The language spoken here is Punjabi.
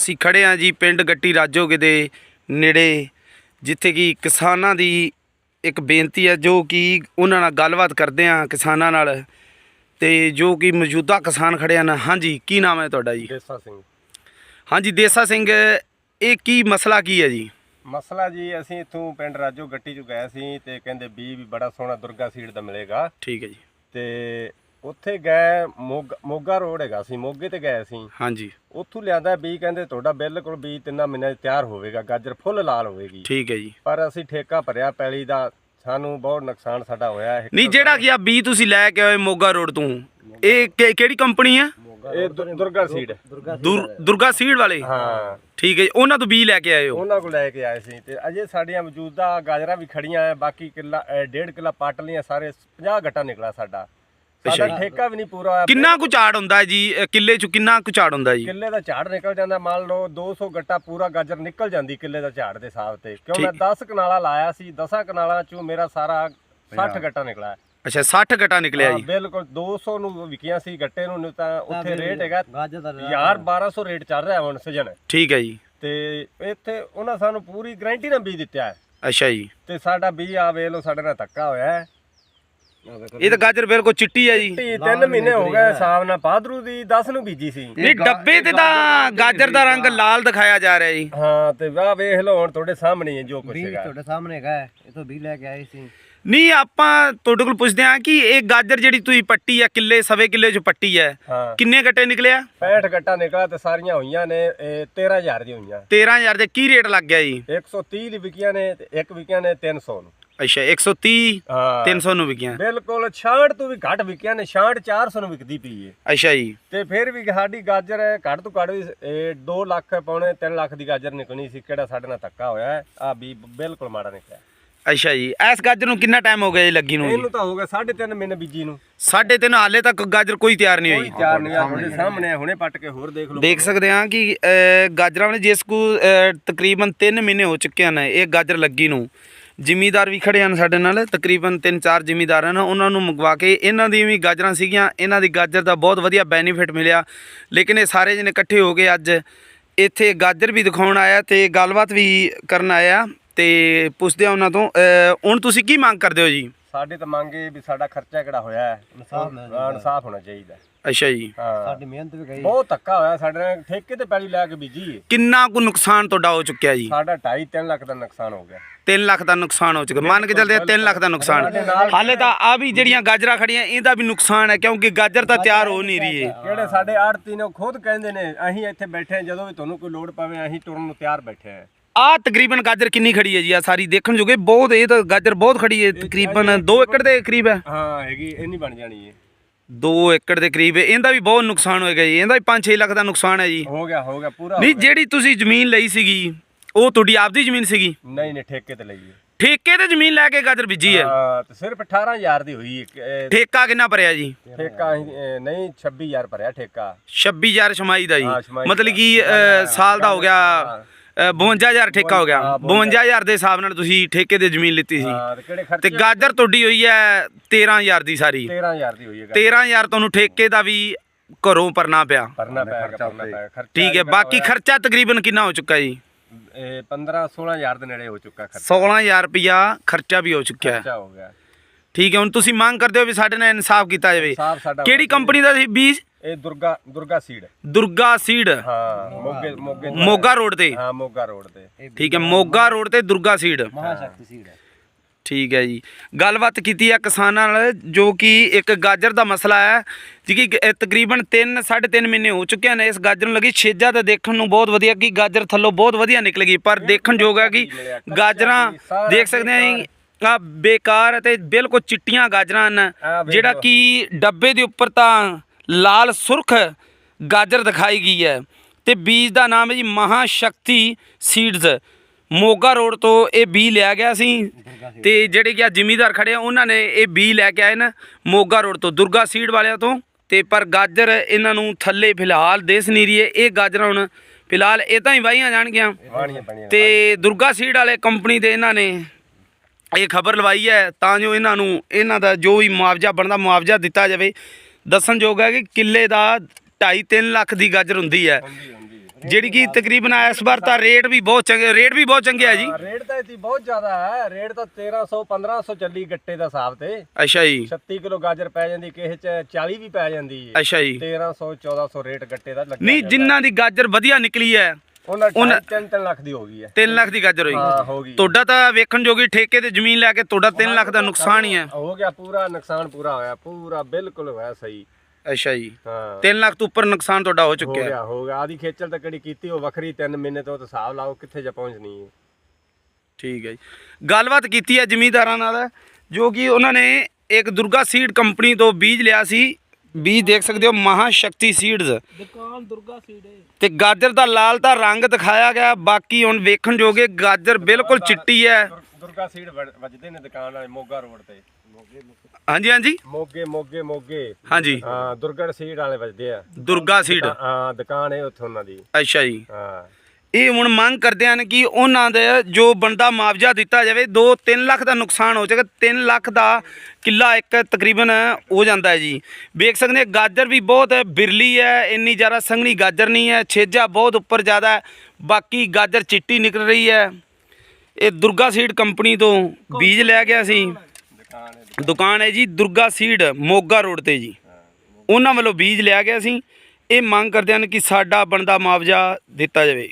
ਅਸੀਂ ਖੜੇ ਆ ਜੀ ਪਿੰਡ ਗੱਟੀ ਰਾਜੋਗੇ ਦੇ ਨੇੜੇ ਜਿੱਥੇ ਕਿ ਕਿਸਾਨਾਂ ਦੀ ਇੱਕ ਬੇਨਤੀ ਹੈ ਜੋ ਕਿ ਉਹਨਾਂ ਨਾਲ ਗੱਲਬਾਤ ਕਰਦੇ ਆ ਕਿਸਾਨਾਂ ਨਾਲ ਤੇ ਜੋ ਕਿ ਮੌਜੂਦਾ ਕਿਸਾਨ ਖੜੇ ਹਨ। ਹਾਂਜੀ ਕੀ ਨਾਮ ਹੈ ਤੁਹਾਡਾ ਜੀ? ਦੇਸਾ ਸਿੰਘ। ਹਾਂਜੀ ਦੇਸਾ ਸਿੰਘ ਇਹ ਕੀ ਮਸਲਾ ਕੀ ਹੈ ਜੀ? ਮਸਲਾ ਜੀ ਅਸੀਂ ਇੱਥੋਂ ਪਿੰਡ ਰਾਜੋ ਗੱਟੀ ਚ ਗਏ ਸੀ ਤੇ ਕਹਿੰਦੇ ਬੀ ਵੀ ਬੜਾ ਸੋਹਣਾ ਦੁਰਗਾ ਸੀਡ ਦਾ ਮਿਲੇਗਾ। ਠੀਕ ਹੈ ਜੀ। ਤੇ ਉੱਥੇ ਗਏ ਮੋਗ- ਮੋਗਾ ਰੋਡ ਹੈਗਾ ਸੀ ਮੋਗੇ ਤੇ ਗਏ ਸੀ। ਹਾਂਜੀ। ਉੱਥੋਂ ਲਿਆਂਦਾ ਬੀ ਕਹਿੰਦੇ ਤੁਹਾਡਾ ਬਿਲਕੁਲ ਬੀ ਤਿੰਨਾਂ ਮਹੀਨਿਆਂ 'ਚ ਤਿਆਰ ਹੋਵੇਗਾ ਗਾਜਰ ਫੁੱਲ ਲਾਲ ਹੋਵੇਗੀ। ਠੀਕ ਹੈ ਜੀ। ਪਰ ਅਸੀਂ ਠੇਕਾ ਭਰਿਆ ਪੈਲੀ ਦਾ ਸਾਨੂੰ ਬਹੁਤ ਨੁਕਸਾਨ ਸਾਡਾ ਹੋਇਆ ਹੈ। ਨਹੀਂ ਜਿਹੜਾ ਕਿ ਆ ਬੀ ਤੁਸੀਂ ਲੈ ਕੇ ਆਏ ਮੋਗਾ ਰੋਡ ਤੋਂ ਇਹ ਕਿ- ਕਿਹੜੀ ਕੰਪਨੀ ਆ? ਇਹ ਦੁ- ਦੁਰਗਾ ਸੀਡ। ਦੁਰ- ਦੁਰਗਾ ਸੀਡ ਵਾਲੇ? ਹਾਂ। ਠੀਕ ਹੈ ਜੀ ਉਹਨਾਂ ਤੋਂ ਬੀ ਲੈ ਕੇ ਆਏ ਹੋ? ਉਹਨਾਂ ਕੋਲ ਲੈ ਕੇ ਆਏ ਸੀ ਤੇ ਅਜੇ ਸਾਡੀਆਂ ਮੌਜੂਦਾ ਗਾਜਰਾਂ ਵੀ ਖੜੀਆਂ ਐ ਬਾਕੀ ਕਿੱਲਾ ਅ, ਡੇਢ ਕਿੱਲਾ ਪੱਟ ਲੀਆਂ ਸਾਰੇ 50 ਗੱਟਾ ਨਿਕਲਾ ਸਾਡਾ। ਅੱਛਾ ਸਾਡਾ ਜੀ। ਠੇਕਾ ਵੀ ਨਹੀਂ ਪੂਰਾ ਹੋਇਆ। ਕਿੰਨਾ ਕੁ ਝਾੜ ਹੁੰਦਾ ਹੈ ਜੀ? ਅ, ਕਿੱਲੇ ਚ ਕਿੰਨਾ ਕੁ ਝਾੜ ਹੁੰਦਾ ਜੀ? ਕਿੱਲੇ ਦਾ ਝਾੜ ਨਿਕਲ ਜਾਂਦਾ ਮੰਨ ਲਓ 200 ਗੱਟਾ ਪੂਰਾ ਗਾਜਰ ਨਿਕਲ ਜਾਂਦੀ ਕਿੱਲੇ ਦਾ ਝਾੜ ਦੇ ਹਿਸਾਬ ਤੇ। ਕਿਉਂ ਮੈਂ ਠੀਕ। 10 ਕਨਾਲਾ ਲਾਇਆ ਸੀ 10 ਕਨਾਲਾਂ ਚੋਂ ਮੇਰਾ ਸਾਰਾ 60 ਗੱਟਾ ਨਿਕਲਾ ਅੱਛਾ 60 ਗਟਾ ਨਿਕਲਿਆ ਹਾਂ, ਜੀ। ਬਿਲਕੁਲ 200 ਨੂੰ ਵਿਕੀਆਂ ਸੀ ਗੱਟੇ ਨੂੰ ਨਹੀਂ ਤਾਂ ਉੱਥੇ ਰੇਟ ਹੈਗਾ ਗਾਜਰ ਦਾ ਯਾਰ 1200 ਰੇਟ ਚੱਲ ਰਿਹਾ ਹੁਣ ਸਜਣ ਠੀਕ ਹੈ ਜੀ। ਤੇ ਇੱਥੇ ਉਹਨਾਂ ਸਾਨੂੰ ਪੂਰੀ ਗਾਰੰਟੀ ਨਾਲ ਬੀਜ ਦਿੱਤਾ ਹੈ। ਅੱਛਾ ਜੀ। ਤੇ ਸਾਡਾ ਬੀਜ ਆ ਵੇਖ ਲਓ ਸਾਡੇ ਨਾਲ ਧੱਕਾ ਹੋਇਆ ਹੈ। ਇਹ ਤਾਂ ਗਾਜਰ ਬਿਲਕੁਲ ਚਿੱਟੀ ਹੈ ਜੀ। ਤੀ ਤਿੰਨ ਮਹੀਨੇ ਹੋ ਗਏ ਹਿਸਾਬ ਨਾਲ ਬਾਦਰੂ ਦੀ 10 ਨੂੰ ਬੀਜੀ ਸੀ। ਨਹੀਂ ਡੱਬੇ ਤੇ ਤਾਂ ਗਾਜਰ ਦਾ ਰੰਗ ਲਾਲ ਦਿਖਾਇਆ ਜਾ ਰਿਹਾ ਜੀ। ਹਾਂ ਤੇ ਵਾਹ ਵੇਖ ਲਓ ਹੁਣ ਤੁਹਾਡੇ ਸਾਹਮਣੇ ਹੀ ਜੋ ਕੁਝ ਵੀ ਹੈਗਾ। ਤੁਹਾਡੇ ਸਾਹਮਣੇ ਹੈਗਾ ਹੈ। ਇਹ ਤੋਂ ਵੀ ਲੈ ਕੇ ਆਏ ਸੀ। ਨਹੀਂ ਆਪਾਂ ਤੁਹਾਡੇ ਕੋਲ ਪੁੱਛਦੇ ਹਾਂ ਕਿ ਇਹ ਗਾਜਰ ਜਿਹੜੀ ਤੁਸੀਂ ਪੱਟੀ ਆ ਕਿੱਲੇ ਸਵੇ ਕਿੱਲੇ ਚ ਪੱਟੀ ਹੈ ਹਾਂ। ਕਿੰਨੇ ਗੱਟੇ ਨਿਕਲਿਆ? 65 ਗੱਟਾ ਨਿਕਲਾ ਤੇ ਸਾਰੀਆਂ ਹੋਈਆਂ ਨੇ ਇਹ 13000 ਦੀ ਹੋਈਆਂ। 13000 ਦੇ ਕੀ ਰੇਟ ਲੱਗ ਗਿਆ ਜੀ? 130 ਦੀ ਵਿਕੀਆਂ ਨੇ ਤੇ ਇੱਕ ਵਿਕੀਆਂ ਨੇ 300 ਨੂੰ। ਅੱਛਾ 130 ਹਾਂ। 300 ਨੂੰ ਵਿਕਿਆ। ਬਿਲਕੁਲ 66 ਤੋਂ ਵੀ ਘੱਟ ਵਿਕੀਆਂ ਨੇ 66 400 ਨੂੰ ਵਿਕਦੀ ਪਈ ਏ। ਅੱਛਾ ਜੀ। ਤੇ ਫਿਰ ਵੀ ਸਾਡੀ ਗਾਜਰ ਘੱਟ ਤੋਂ ਘੱਟ ਵੀ 2 ਲੱਖ ਪੌਣੇ 3 ਲੱਖ ਦੀ ਗਾਜਰ ਨਿਕਲਣੀ ਸੀ ਕਿਹੜਾ ਸਾਡੇ ਨਾਲ ਧੱਕਾ ਹੋਇਆ ਆ ਵੀ ਬਿਲਕੁਲ ਮਾੜਾ ਨਿਕਲਿਆ। ਅੱਛਾ ਜੀ ਇਸ ਗਾਜਰ ਨੂੰ ਕਿੰਨਾ ਟਾਈਮ ਹੋ ਗਿਆ ਜੀ ਲੱਗੀ ਨੂੰ ਇਹਨੂੰ ਤਾਂ ਹੋ ਗਿਆ 3.5 ਮਹੀਨੇ ਬੀਜੀ ਨੂੰ। ਸਾਢੇ ਤਿੰਨ ਹਾਲੇ ਤੱਕ ਗਾਜਰ ਕੋਈ ਤਿਆਰ ਨਹੀਂ ਹੋਈ। ਚਾਰ ਨਹੀਂ ਆ ਤੁਹਾਡੇ ਸਾਹਮਣੇ ਆ, ਹੁਣੇ ਪੱਟ ਕੇ ਹੋਰ ਦੇਖ ਲਓ। ਦੇਖ ਸਕਦੇ ਹਾਂ ਕਿ ਗਾਜਰਾਂ ਵਾਲੇ ਜਿਸ ਕੋ ਤਕਰੀਬਨ 3 ਮਹੀਨੇ ਹੋ ਚੁੱਕੇ ਹਨ ਇਹ ਗਾਜਰ ਲੱਗੀ ਨੂੰ। ਜ਼ਿਮੀਦਾਰ ਵੀ ਖੜੇ ਹਨ ਸਾਡੇ ਨਾਲ, ਤਕਰੀਬਨ 3-4 ਜ਼ਿਮੀਦਾਰ ਹਨ। ਉਹਨਾਂ ਨੂੰ ਮੰਗਵਾ ਕੇ ਇਹਨਾਂ ਦੀ ਵੀ ਗਾਜਰਾਂ ਸੀਗੀਆਂ, ਇਹਨਾਂ ਦੀ ਗਾਜਰ ਦਾ ਬਹੁਤ ਵਧੀਆ ਬੈਨੀਫਿਟ ਮਿਲਿਆ। ਲੇਕਿਨ ਇਹ ਸਾਰੇ ਜਣੇ ਇਕੱਠੇ ਹੋ ਕੇ ਅੱਜ। ਇੱਥੇ ਗਾਜਰ ਵੀ ਦਿਖਾਉਣ ਆਇਆ ਤੇ ਗੱਲਬਾਤ ਵੀ ਕਰਨ ਆਇਆ ਤੇ ਪੁੱਛਦੇ ਆ ਉਹਨਾਂ ਤੋਂ ਹੁਣ ਤੁਸੀਂ ਕੀ ਮੰਗ ਕਰਦੇ ਹੋ ਜੀ? ਸਾਡੇ ਤਾਂ ਮੰਗੇ ਵੀ ਸਾਡਾ ਖਰਚਾ ਕਿਹੜਾ ਹੋਇਆ ਹੈ? ਇਨਸਾਫ਼ ਹੋਣਾ ਚਾਹੀਦਾ। ਅੱਛਾ ਜੀ। ਹਾਂ। ਸਾਡੀ ਮਿਹਨਤ ਵੀ ਗਈ ਬਹੁਤ ਧੱਕਾ ਹੋਇਆ ਸਾਡੇ ਨਾਲ। ਠੇਕੇ ਤੇ ਪੈਲੀ ਲੈ ਕੇ ਬੀਜੀ ਕਿੰਨਾ ਕੁ ਨੁਕਸਾਨ ਤੁਹਾਡਾ ਹੋ ਚੁੱਕਿਆ ਜੀ? ਸਾਡਾ 2.5 3 ਲੱਖ ਦਾ ਨੁਕਸਾਨ ਹੋ ਗਿਆ। 3 ਲੱਖ ਦਾ ਨੁਕਸਾਨ ਹੋ ਚੁੱਕਾ ਮੰਨ ਕੇ ਚੱਲਦੇ 3 ਲੱਖ ਦਾ ਨੁਕਸਾਨ। ਹਾਲੇ ਤਾਂ ਆ ਵੀ ਜਿਹੜੀਆਂ ਗਾਜਰਾਂ ਖੜੀਆਂ ਇਹਦਾ ਵੀ ਨੁਕਸਾਨ ਹੈ ਕਿਉਂਕਿ ਗਾਜਰ ਤਾਂ ਤਿਆਰ ਹੋ ਨਹੀਂ ਰਹੀ ਹੈ ਜਿਹੜੇ ਸਾਡੇ ਆੜਤੀ ਨੇ ਉਹ ਖੁਦ ਕਹਿੰਦੇ ਨੇ ਅਸੀਂ ਇੱਥੇ ਬੈਠੇ ਹਾਂ ਜਦੋਂ ਵੀ ਤੁਹਾਨੂੰ ਕੋਈ ਲੋੜ ਪਵੇ ਅਸੀਂ ਤੁਰਨ ਨੂੰ ਤਿਆਰ ਬੈਠੇ ਹਾਂ। ਆ ਤਕਰੀਬਨ ਗਾਜਰ ਕਿੰਨੀ ਖੜੀ ਹੈ ਜੀ? ਆ ਸਾਰੀ ਦੇਖਣ ਜੋਗੇ ਬਹੁਤ ਇਹ ਤਾਂ ਗਾਜਰ ਬਹੁਤ ਖੜੀ ਹੈ ਤਕਰੀਬਨ 2 ਏਕੜ ਦੇ ਕਰੀਬ ਹੈ। ਹਾਂ ਹੈਗੀ ਇੰਨੀ ਬਣ ਜਾਣੀ ਏ 2 ਏਕੜ ਦੇ ਕਰੀਬ ਹੈ। ਇਹਦਾ ਵੀ ਬਹੁਤ ਨੁਕਸਾਨ ਹੋਏਗਾ ਜੀ। ਇਹਦਾ ਵੀ 5-6 ਲੱਖ ਦਾ ਨੁਕਸਾਨ ਹੈ ਜੀ। ਹੋ ਗਿਆ ਹੋ ਗਿਆ ਪੂਰਾ ਹੋ ਨਹੀਂ। ਜਿਹੜੀ ਤੁਸੀਂ ਜ਼ਮੀਨ ਲਈ ਸੀਗੀ ਉਹ ਤੁਹਾਡੀ ਆਪਦੀ ਜ਼ਮੀਨ ਸੀਗੀ? ਨਹੀਂ ਨਹੀਂ ਠੇਕੇ ਤੇ ਲਈਏ ਠੇਕੇ ਤੇ ਜ਼ਮੀਨ ਲੈ ਕੇ ਗਾਜਰ ਬੀਜੀ ਹੈ? ਹਾਂ ਤੇ ਸਿਰਫ 18000 ਦੀ ਹੋਈ ਠੇਕਾ ਕਿੰਨਾ ਭਰਿਆ ਜੀ? ਠੇਕਾ ਨਹੀਂ 26000 ਭਰਿਆ ਠੇਕਾ। 26000 ਛਮਾਈ ਦਾ ਹਾਂ, ਜੀ ਮਤਲਬ ਕਿ ਸਾਲ ਦਾ ਹੋ ਗਿਆ। 52000 ਠੇਕਾ ਹੋ ਗਿਆ। ਹਾਂ, 52000 ਦੇ ਹਿਸਾਬ ਨਾਲ ਤੁਸੀਂ ਠੇਕੇ ਤੇ ਜ਼ਮੀਨ ਲਿੱਤੀ ਸੀ। ਤੇ ਗਾਜਰ ਤੁਹਾਡੀ ਹੋਈ ਹੈ 13000 ਦੀ ਸਾਰੀ। 13000 ਦੀ ਹੋਈ ਹੈ 13000 ਤੁਹਾਨੂੰ ਠੇਕੇ ਦਾ ਵੀ ਘਰੋਂ ਭਰਨਾ ਪਿਆ। ਪਏਗਾ ਭਰਨਾ ਪਏਗਾ ਖਰਚਾ ਠੀਕ ਹੈ ਬਾਕੀ ਖਰਚਾ ਤਕਰੀਬਨ ਕਿੰਨਾ ਹੋ ਚੁੱਕਾ ਜੀ? ਇਹ 15 16000 ਦੇ ਨੇੜੇ ਹੋ ਚੁੱਕਾ ਖਰਚਾ। 16000 ਰੁਪਿਆ ਖਰਚਾ ਵੀ ਹੋ ਚੁੱਕਿਆ ਹੈ। ਖਰਚਾ ਹੋ ਗਿਆ। ਠੀਕ ਹੈ ਹੁਣ ਤੁਸੀਂ ਮੰਗ ਕਰਦੇ ਹੋ ਵੀ ਸਾਡੇ ਨਾਲ ਇਨਸਾਫ ਕੀਤਾ ਜਾਵੇ। ਕਿਹੜੀ ਕੰਪਨੀ ਦਾ ਸੀ? ਬੀਜ ਇਹ ਦੁਰਗਾ ਦੁਰਗਾ ਸੀਡ ਦੁਰਗਾ ਸੀਡ ਹਾਂ ਮੋਗੇ ਮੋਗੇ ਮੋਗਾ ਰੋਡ ਤੇ। ਹਾਂ ਮੋਗਾ ਰੋਡ ਤੇ। ਠੀਕ ਹੈ ਮੋਗਾ ਰੋਡ ਤੇ ਦੁਰਗਾ ਸੀਡ ਮਹਾ ਸ਼ਕਤੀ ਸੀਡ ਹੈ। ਠੀਕ ਹੈ ਜੀ। ਗੱਲਬਾਤ ਕੀਤੀ ਹੈ ਕਿਸਾਨਾਂ ਨਾਲ ਜੋ ਕਿ ਇੱਕ ਗਾਜਰ ਦਾ ਮਸਲਾ ਹੈ ਜੀ ਕਿ ਇਹ ਤਕਰੀਬਨ 3 3.5 ਮਹੀਨੇ ਹੋ ਚੁੱਕੇ ਨੇ ਇਸ ਗਾਜਰ ਨੂੰ ਲੱਗੀ ਛੇਜਾ ਤਾਂ ਦੇਖਣ ਨੂੰ ਬਹੁਤ ਵਧੀਆ ਕਿ ਗਾਜਰ ਥੱਲੋਂ ਬਹੁਤ ਵਧੀਆ ਨਿਕਲ ਗਈ। ਪਰ ਦੇਖਣ ਯੋਗ ਹੈ ਕਿ ਗਾਜਰਾਂ ਦੇਖ ਸਕਦੇ ਹਾਂ ਆ ਬੇਕਾਰ ਅਤੇ ਬਿਲਕੁਲ ਚਿੱਟੀਆਂ ਗਾਜਰਾਂ ਹਨ ਜਿਹੜਾ। ਕਿ ਡੱਬੇ ਦੇ ਉੱਪਰ ਤਾਂ ਲਾਲ ਸੁਰਖ ਗਾਜਰ ਦਿਖਾਈ ਗਈ ਹੈ ਤੇ ਬੀਜ ਦਾ ਨਾਮ ਹੈ ਜੀ ਮਹਾ ਸ਼ਕਤੀ ਸੀਡਜ਼। ਮੋਗਾ ਰੋਡ ਤੋਂ ਇਹ ਬੀ ਲਿਆ ਗਿਆ ਸੀ ਤੇ ਜਿਹੜੇ ਕਿ ਆ ਜ਼ਿਮੀਦਾਰ ਖੜੇ ਆ ਉਹਨਾਂ ਨੇ ਇਹ ਬੀ ਲੈ ਕੇ ਆਏ ਨਾ ਮੋਗਾ ਰੋਡ ਤੋਂ ਦੁਰਗਾ ਸੀਡ ਵਾਲਿਆਂ ਤੋਂ। ਤੇ ਪਰ ਗਾਜਰ ਇਹਨਾਂ ਨੂੰ ਥੱਲੇ ਫਿਲਹਾਲ ਦੇਸ ਨਹੀਂ ਰਹੀ ਹੈ ਇਹ ਗਾਜਰਾਂ ਹੁਣ ਫਿਲਹਾਲ ਇਹ ਤਾਂ ਹੀ ਵਾਹੀਆਂ ਜਾਣਗੀਆਂ। ਤੇ ਦੁਰਗਾ ਸੀਡ ਵਾਲੇ ਕੰਪਨੀ ਦੇ ਇਹਨਾਂ ਨੇ ਇਹ ਖਬਰ ਲਵਾਈ ਹੈ ਤਾਂ ਜੋ ਇਹਨਾਂ ਨੂੰ ਇਹਨਾਂ ਦਾ ਜੋ ਵੀ ਮੁਆਵਜ਼ਾ ਬਣਦਾ ਮੁਆਵਜ਼ਾ ਦਿੱਤਾ ਜਾਵੇ। ਦੱਸਣਯੋਗ ਹੈ ਕਿ ਕਿੱਲੇ ਦਾ 2.5 3 ਲੱਖ ਦੀ ਗਾਜਰ ਹੁੰਦੀ ਹੈ। ਜਿਹੜੀ ਕਿ ਤਕਰੀਬਨ ਇਸ ਵਾਰ ਤਾਂ ਰੇਟ ਵੀ ਬਹੁਤ ਚੰਗੇ ਰੇਟ ਵੀ ਬਹੁਤ ਚੰਗੇ ਆ ਜੀ। ਰੇਟ ਤਾਂ ਇਤੀ ਬਹੁਤ ਜ਼ਿਆਦਾ ਹੈ। ਰੇਟ ਤਾਂ 1300 1500 ਚੱਲੀ ਗੱਟੇ ਦਾ ਹਿਸਾਬ ਤੇ। ਅੱਛਾ ਜੀ। 36 ਕਿਲੋ ਗਾਜਰ ਪੈ ਜਾਂਦੀ ਕਿਸੇ ਚ 40 ਵੀ ਪੈ ਜਾਂਦੀ ਹੈ। ਅੱਛਾ ਜੀ। 1300 1400 ਰੇਟ ਗੱਟੇ ਦਾ ਲੱਗਿਆ ਨਹੀਂ। ਜਿਨ੍ਹਾਂ ਦੀ ਗਾਜਰ ਵਧੀਆ ਨਿਕਲੀ ਹੈ ਉਹਨਾਂ ਉਹਨਾਂ- 3 3 ਲੱਖ ਦੀ ਹੋ ਗਈ ਹੈ। 3 ਲੱਖ ਦੀ ਗਾਜਰ ਹੋਈ। ਹਾਂ ਹੋ ਗਈ ਤੁਹਾਡਾ ਤਾਂ ਵੇਖਣ ਜੋਗੀ ਠੇਕੇ ਤੇ ਜ਼ਮੀਨ ਲੈ ਕੇ ਤੁਹਾਡਾ 3 ਲੱਖ ਦਾ ਨੁਕਸਾਨ ਹੀ ਹੈ। ਹੋ ਗਿਆ ਪੂਰਾ ਨੁਕਸਾਨ ਪੂਰਾ ਹੋਇਆ ਪੂਰਾ ਬਿਲਕੁਲ ਹੋਇਆ ਸਹੀ। ਅੱਛਾ ਜੀ। ਹਾਂ। 3 ਲੱਖ ਤੋਂ ਉੱਪਰ ਨੁਕਸਾਨ ਤੁਹਾਡਾ ਹੋ ਹੋ ਚੁੱਕਿਆ ਹੈ। ਗਿਆ ਹੋ ਗਿਆ। ਆਦੀ ਖੇਚਲ ਤਾਂ ਕਿਹੜੀ ਕੀਤੀ ਉਹ ਵੱਖਰੀ 3 ਮਹੀਨੇ ਤੋਂ ਤਾਂ ਹਿਸਾਬ ਲਾਓ ਕਿੱਥੇ ਜਾ ਪਹੁੰਚਣੀ ਹੈ। ਠੀਕ ਹੈ ਜੀ। ਗੱਲਬਾਤ ਕੀਤੀ ਹੈ ਜ਼ਮੀਂਦਾਰਾਂ ਨਾਲ ਜੋ ਕਿ ਉਹਨਾਂ ਨੇ ਇੱਕ ਦੁਰਗਾ ਸੀਡ ਕੰਪਨੀ ਤੋਂ ਬੀਜ ਲਿਆ ਸੀ। ਬੀਜ ਦੇਖ ਸਕਦੇ ਹੋ ਮਹਾ ਸ਼ਕਤੀ ਸੀਡਸ ਦੁਕਾਨ ਦੁਰਗਾ ਸੀਡ ਹੈ। ਤੇ ਗਾਜਰ ਦਾ ਲਾਲ ਤਾਂ ਰੰਗ ਦਿਖਾਇਆ ਗਿਆ ਬਾਕੀ ਹੁਣ ਵੇਖਣ ਜੋਗੇ ਗਾਜਰ ਬਿਲਕੁਲ ਚਿੱਟੀ ਹੈ। ਦੁਰ- ਦੁਰਗਾ ਸੀਡ ਵਜ- ਵੱਜਦੇ ਨੇ ਦੁਕਾਨ ਵਾਲੇ ਮੋਗਾ ਰੋਡ ਤੇ। ਹਾਂਜੀ ਹਾਂਜੀ। ਮੋਗੇ ਮੋਗੇ ਮੋਗੇ। ਹਾਂਜੀ। ਹਾਂ ਦੁਰਗਾ ਸੀਡ ਵਾਲੇ ਵੱਜਦੇ ਆ। ਦੁਰਗਾ ਸੀਡ ਹਾਂ ਦੁਕਾਨ ਹੈ ਉੱਥੇ ਉਹਨਾਂ ਦੀ। ਅੱਛਾ ਜੀ। ਹਾਂ। ਇਹ ਹੁਣ ਮੰਗ ਕਰਦੇ ਹਨ ਕਿ ਉਹਨਾਂ ਦੇ ਜੋ ਬੰਦਾ ਮੁਆਵਜ਼ਾ ਦਿੱਤਾ ਜਾਵੇ 2-3 ਲੱਖ ਦਾ ਨੁਕਸਾਨ ਹੋ ਜਾਏਗਾ 3 ਲੱਖ ਦਾ ਕਿੱਲਾ ਇੱਕ ਤਕਰੀਬਨ ਹੋ ਜਾਂਦਾ ਹੈ ਜੀ। ਵੇਖ ਸਕਦੇ ਹਾਂ ਗਾਜਰ ਵੀ ਬਹੁਤ ਬਿਰਲੀ ਹੈ ਇੰਨੀ ਜ਼ਿਆਦਾ ਸੰਘਣੀ ਗਾਜਰ ਨਹੀਂ ਹੈ ਛੇਜਾ ਬਹੁਤ ਉੱਪਰ ਜ਼ਿਆਦਾ ਹੈ ਬਾਕੀ ਗਾਜਰ ਚਿੱਟੀ ਨਿਕਲ ਰਹੀ ਹੈ। ਇਹ ਦੁਰਗਾ ਸੀਡ ਕੰਪਨੀ ਤੋਂ ਬੀਜ ਲਿਆ ਗਿਆ ਸੀ। ਦੁਕਾਨ ਹੈ ਦੁਕਾਨ ਹੈ ਜੀ ਦੁਰਗਾ ਸੀਡ ਮੋਗਾ ਰੋਡ ਤੇ ਜੀ। ਉਹਨਾਂ ਵੱਲੋਂ ਬੀਜ ਲਿਆ ਗਿਆ ਸੀ। ਇਹ ਮੰਗ ਕਰਦੇ ਹਨ ਕਿ ਸਾਡਾ ਬਣਦਾ ਮੁਆਵਜ਼ਾ ਦਿੱਤਾ ਜਾਵੇ।